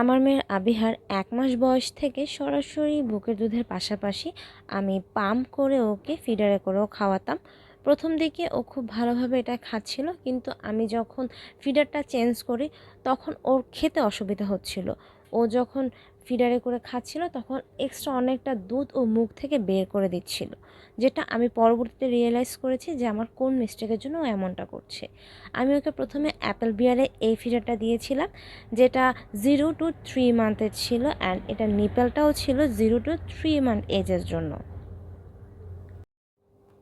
আমার মেয়ের আবিহার এক মাস বয়স থেকে সরাসরি বুকের দুধের পাশাপাশি আমি পাম্প করে ওকে ফিডারে করেও খাওয়াতাম। প্রথম দিকে ও খুব ভালোভাবে এটা খাচ্ছিল, কিন্তু আমি যখন ফিডারটা চেঞ্জ করি, তখন ওর খেতে অসুবিধা হচ্ছিল। ও যখন ফিডারে করে খাচ্ছিল, তখন এক্সট্রা অনেকটা দুধ ও মুখ থেকে বের করে দিচ্ছিল, যেটা আমি পরবর্তীতে রিয়েলাইজ করেছি যে আমার কোন মিস্টেকের জন্য ও এমনটা করছে। আমি ওকে প্রথমে অ্যাপেল বিয়ারে এই ফিডারটা দিয়েছিলাম, যেটা জিরো টু থ্রি মান্থের ছিল অ্যান্ড এটা নিপেলটাও ছিল জিরো টু থ্রি মান্থ এজের জন্য।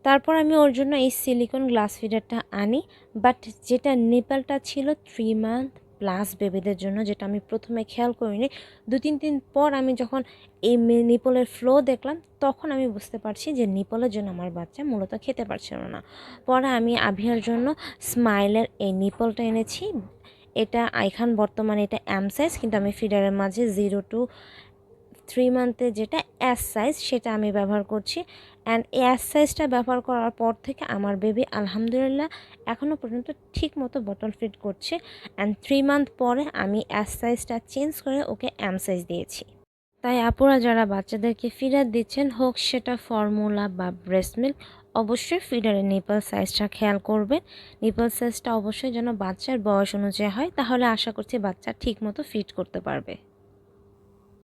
তারপর আমি ওর জন্য এই সিলিকন গ্লাস ফিডারটা আনি বাট যেটা নিপেলটা ছিল থ্রি মান্থ প্লাস বেবিদের জন্য, যেটা আমি প্রথমে খেয়াল করিনি। দু, তিন দিন পর আমি যখন এই নিপলের ফ্লো দেখলাম, তখন আমি বুঝতে পারছি যে নিপলের জন্য আমার বাচ্চা মূলত খেতে পারছিল না। পরে আমি আভিয়ার জন্য স্মাইলের এই নিপলটা এনেছি। এটা আইখান বর্তমানে এটা এম সাইজ কিন্তু আমি ফিডারের মাঝে জিরো টু থ্রি মান্থে যেটা এস সাইজ সেটা আমি ব্যবহার করছি। অ্যান্ড এস সাইজটা ব্যবহার করার পর থেকে আমার বেবি আলহামদুলিল্লাহ এখনও পর্যন্ত ঠিক মতো বটল ফিট করছে। অ্যান্ড থ্রি মান্থ পরে আমি এস সাইজটা চেঞ্জ করে ওকে এম সাইজ দিয়েছি। তাই আপুরা যারা বাচ্চাদেরকে ফিডার দিচ্ছেন, হোক সেটা ফর্মুলা বা ব্রেস্ট মিল্ক অবশ্যই ফিডারের নিপল সাইজটা খেয়াল করবেন। নিপল সাইজটা অবশ্যই যেন বাচ্চার বয়স অনুযায়ী হয়, তাহলে আশা করছি বাচ্চা ঠিক মতো ফিট করতে পারবে।